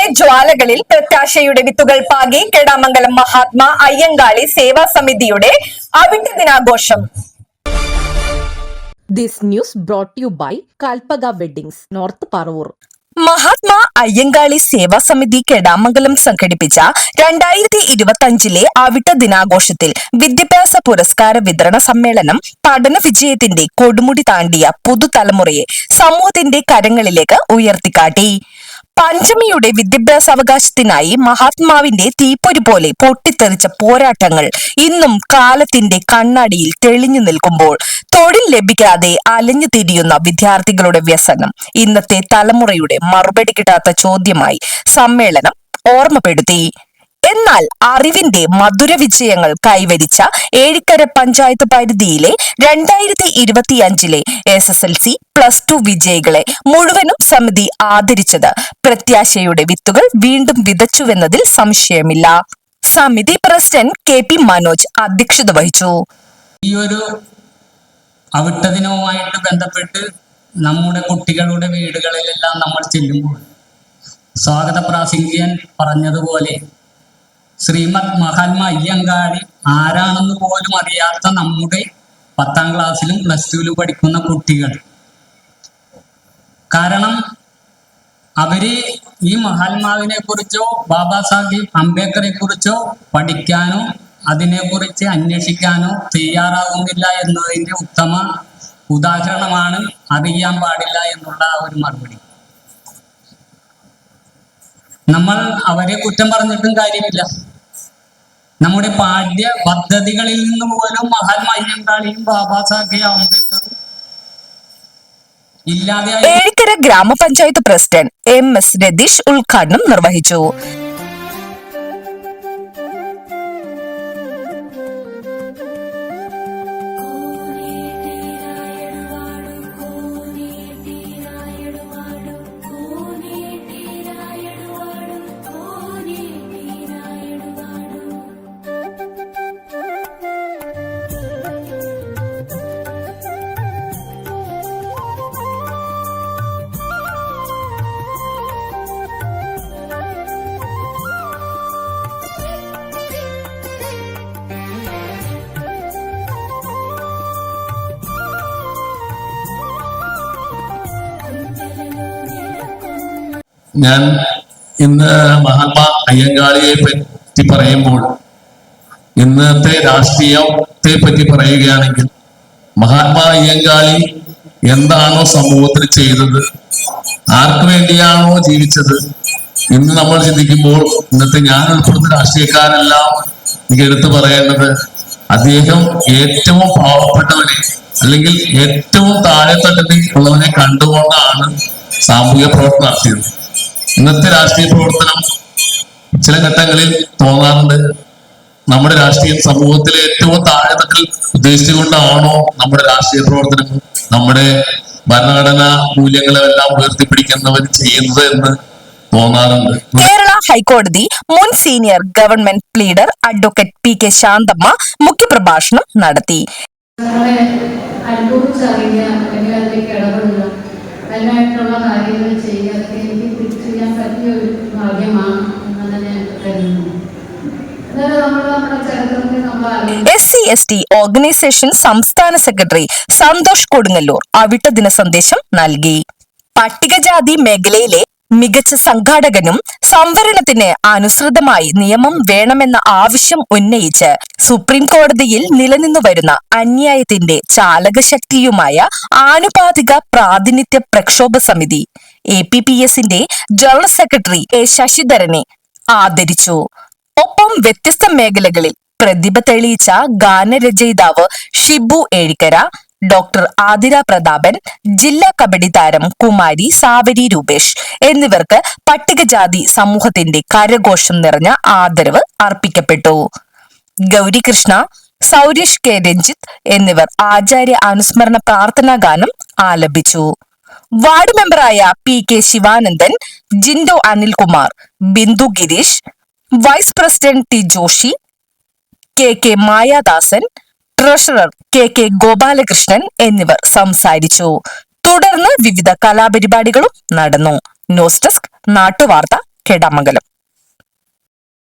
സമരത്തിന്റെ ജ്വാലകളിൽ പ്രത്യാശയുടെ വിത്തുകൾ പാകി കെടാമംഗലം മഹാത്മാ അയ്യങ്കാളി സേവാ സമിതിയുടെ അവിട്ട ദിനാഘോഷം this news brought you by by Kalpaga north Paravur. Mahatma Ayyankali സേവാ സമിതി കെടാമംഗലം സംഘടിപ്പിച്ച രണ്ടായിരത്തി ഇരുപത്തി അഞ്ചിലെ അവിട്ട ദിനാഘോഷത്തിൽ വിദ്യാഭ്യാസ പുരസ്കാര വിതരണ സമ്മേളനം പഠന വിജയത്തിന്റെ കൊടുമുടി താണ്ടിയ പുതുതലമുറയെ സമൂഹത്തിന്റെ കരങ്ങളിലേക്ക് ഉയർത്തിക്കാട്ടി പഞ്ചമിയുടെ വിദ്യാഭ്യാസ അവകാശത്തിനായി മഹാത്മാവിന്റെ തീപ്പൊരി പോലെ പൊട്ടിത്തെറിച്ച പോരാട്ടങ്ങൾ ഇന്നും കാലത്തിന്റെ കണ്ണാടിയിൽ തെളിഞ്ഞു നിൽക്കുമ്പോൾ തൊഴിൽ ലഭിക്കാതെ അലഞ്ഞു തിരിയുന്ന വിദ്യാർത്ഥികളുടെ വ്യസനം ഇന്നത്തെ തലമുറയുടെ മറുപടി കിട്ടാത്ത ചോദ്യമായി സമ്മേളനം ഓർമ്മപ്പെടുത്തി. എന്നാൽ അറിവിന്റെ മധുര വിജയങ്ങൾ കൈവരിച്ച ഏഴിക്കര പഞ്ചായത്ത് പരിധിയിലെ രണ്ടായിരത്തി ഇരുപത്തിയഞ്ചിലെ S S L C plus two വിജയികളെ മുഴുവനും സമിതി ആദരിച്ചത് പ്രത്യാശയുടെ വിത്തുകൾ വീണ്ടും വിതച്ചുവെന്നതിൽ സംശയമില്ല. സമിതി പ്രസിഡന്റ് കെ പി മനോജ് അധ്യക്ഷത വഹിച്ചു. ഈ ഒരു അവിട്ടദിനവുമായിട്ട് ബന്ധപ്പെട്ട് നമ്മുടെ കുട്ടികളുടെ വീടുകളിലെല്ലാം നമ്മൾ ചെല്ലുമ്പോൾ സ്വാഗത പ്രാസംഗികൻ പറഞ്ഞതുപോലെ ശ്രീമദ് മഹാത്മാ അയ്യങ്കാളി ആരാണെന്ന് പോലും അറിയാത്ത നമ്മുടെ പത്താം ക്ലാസ്സിലും പ്ലസ് ടുവിലും പഠിക്കുന്ന കുട്ടികൾ. കാരണം അവർ ഈ മഹാത്മാവിനെ കുറിച്ചോ ബാബാ സാഹിബ് അംബേദ്കറെ കുറിച്ചോ പഠിക്കാനോ അതിനെക്കുറിച്ച് അന്വേഷിക്കാനോ തയ്യാറാകുന്നില്ല എന്നതിന്റെ ഉത്തമ ഉദാഹരണമാണ് അറിയാൻ പാടില്ല എന്നുള്ള ഒരു മറുപടി. നമ്മൾ അവരെ കുറ്റം പറഞ്ഞിട്ടും കാര്യമില്ല. നമ്മുടെ പാഠ്യ പദ്ധതികളിൽ നിന്ന് പോലും മഹാത്മാ അയ്യങ്കാളിയും ബാബാ സാഹേബ് ഏഴിക്കര ഗ്രാമപഞ്ചായത്ത് പ്രസിഡന്റ് എം എസ് രതീഷ് ഉദ്ഘാടനം നിർവഹിച്ചു. ഞാൻ ഇന്ന് മഹാത്മാ അയ്യങ്കാളിയെ പറ്റി പറയുമ്പോൾ ഇന്നത്തെ രാഷ്ട്രീയത്തെ പറ്റി പറയുകയാണെങ്കിൽ മഹാത്മാ അയ്യങ്കാളി എന്താണോ സമൂഹത്തിൽ ചെയ്തത് ആർക്കു വേണ്ടിയാണോ ജീവിച്ചത്? ഇന്ന് നമ്മൾ ചിന്തിക്കുമ്പോൾ ഇന്നത്തെ ഞാൻ ഉൾപ്പെടുന്ന രാഷ്ട്രീയക്കാരെല്ലാം എനിക്ക് എടുത്തു പറയേണ്ടത് അദ്ദേഹം ഏറ്റവും പാവപ്പെട്ടവനെ അല്ലെങ്കിൽ ഏറ്റവും താഴെത്തട്ടിൽ ഉള്ളവനെ കണ്ടുകൊണ്ടാണ് സാമൂഹിക പ്രവർത്തനം നടത്തിയത്. ഇന്നത്തെ രാഷ്ട്രീയ പ്രവർത്തനം ചില ഘട്ടങ്ങളിൽ തോന്നാറുണ്ട്. നമ്മുടെ രാഷ്ട്രീയം സമൂഹത്തിലെ ഏറ്റവും താഴെത്തട്ടിൽ ഉദ്ദേശിച്ചുകൊണ്ടാണോ നമ്മുടെ രാഷ്ട്രീയ പ്രവർത്തനം നമ്മുടെ ഭരണഘടനാ മൂല്യങ്ങളെല്ലാം ഉയർത്തിപ്പിടിക്കുന്നവർ ചെയ്യുന്നത് എന്ന് തോന്നാറുണ്ട്. കേരള ഹൈക്കോടതി മുൻ senior government leader advocate P K Santhamma മുഖ്യപ്രഭാഷണം നടത്തി. അനുഭവിച്ചറിയുക അല്ലെങ്കിൽ അതിലേക്ക് ഇടപെടുക അതിനായിട്ടുള്ള കാര്യങ്ങൾ ചെയ്യാതെ എനിക്ക് തിരിച്ചറിയാൻ പറ്റിയ ഒരു ഭാഗ്യമാണ് എന്ന് തന്നെ ഞാൻ കരുതുന്നു. അതായത് നമ്മൾ നമ്മുടെ ചരിത്രത്തിൽ നമ്മൾ ആലോചിക്കുക S C S T organisation സംസ്ഥാന സെക്രട്ടറി സന്തോഷ് കൊടുങ്ങല്ലൂർ അവിട്ട ദിന സന്ദേശം നൽകി. പട്ടികജാതി മേഖലയിലെ മികച്ച സംഘാടകനും സംവരണത്തിന് അനുസൃതമായി നിയമം വേണമെന്ന ആവശ്യം ഉന്നയിച്ച് സുപ്രീം കോടതിയിൽ നിലനിന്നു വരുന്ന അന്യായത്തിന്റെ ചാലകശക്തിയുമായ ആനുപാതിക പ്രാതിനിധ്യ പ്രക്ഷോഭ സമിതി എ പി പി എസിന്റെ ജനറൽ സെക്രട്ടറി എ ശശിധരനെ ആദരിച്ചു. ഒപ്പം വ്യത്യസ്ത മേഖലകളിൽ പ്രതിഭ തെളിയിച്ച ഗാനരചയിതാവ് ഷിബു ഏഴിക്കര ഡോക്ടർ ആതിര പ്രതാപൻ ജില്ലാ കബഡി താരം കുമാരി സാവരി രൂപേഷ് എന്നിവർക്ക് പട്ടികജാതി സമൂഹത്തിന്റെ കരഘോഷം നിറഞ്ഞ ആദരവ് അർപ്പിക്കപ്പെട്ടു. ഗൗരികൃഷ്ണ സൗരേഷ് കെ. രഞ്ജിത്ത് എന്നിവർ ആചാര്യ അനുസ്മരണ പ്രാർത്ഥനാ ഗാനം ആലപിച്ചു. Ward മെമ്പറായ P. K. Sivanandan Jindo Anilkumar Bindu Gireesh vice president T. Joshi K. K. Mayadasan treasurer K K Gopalakrishnan എന്നിവർ സംസാരിച്ചു. തുടർന്ന് വിവിധ കലാപരിപാടികളും നടന്നു. ന്യൂസ് ഡെസ്ക് നാട്ടുവാർത്ത കേടാമംഗലം.